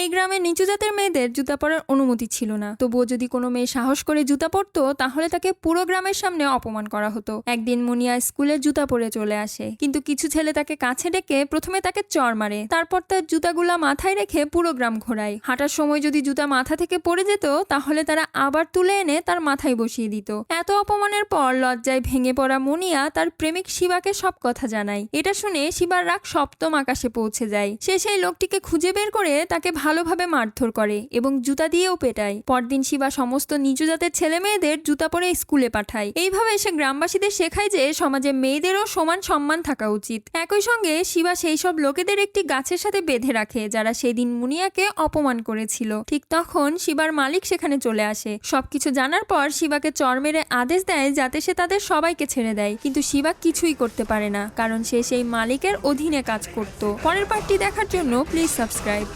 এই গ্রামের নিচু জাতের মেয়েদের জুতা পরার অনুমতি ছিল না। তবুও যদি কোনো মেয়ে সাহস করে জুতা পরতো, তাহলে তাকে পুরো গ্রামের সামনে অপমান করা হতো। একদিন মুনিয়া স্কুলে জুতা পরে চলে আসে। কিন্তু কিছু ছেলে তাকে কাছে ডেকে প্রথমে তাকে চর মারে। তারপর তার জুতাগুলা মাথায় রেখে পুরো গ্রাম ঘোরায়। হাঁটার সময় যদি জুতা মাথা থেকে পড়ে যেত, তাহলে তারা আবার তুলে এনে তার মাথায় বসিয়ে দিত। এত অপমানের পর লজ্জায় ভেঙে পড়া মুনিয়া তার প্রেমিক শিবাকে সব কথা জানায়। এটা শুনে শিবার রাগ সপ্তম আকাশে পৌঁছে যায়। সে সেই লোকটিকে খুঁজে বের করে তাকে ভালোভাবে মারধর করে এবং জুতা দিয়েও পেটায়। পরদিন শিবা সমস্ত নিচু জাতের ছেলে মেয়েদের জুতা পরে স্কুলে পাঠায়। এইভাবে সে গ্রামবাসীদের শেখায় যে সমাজে মেয়েদেরও সমান সম্মান থাকা উচিত। একই সঙ্গে শিবা সেই সব লোকেদের একটি গাছের সাথে বেঁধে রাখে, যারা সেদিন মুনিয়াকে অপমান করেছিল। ঠিক তখন শিবার মালিক সেখানে চলে আসে। সবকিছু জানার পর শিবাকে চর মেরে আদেশ দেয় যাতে সে তাদের সবাইকে ছেড়ে দেয়। কিন্তু শিবা কিছুই করতে পারে না, কারণ সে সেই মালিকের অধীনে কাজ করত। পরের পার্টটি দেখার জন্য প্লিজ সাবস্ক্রাইব।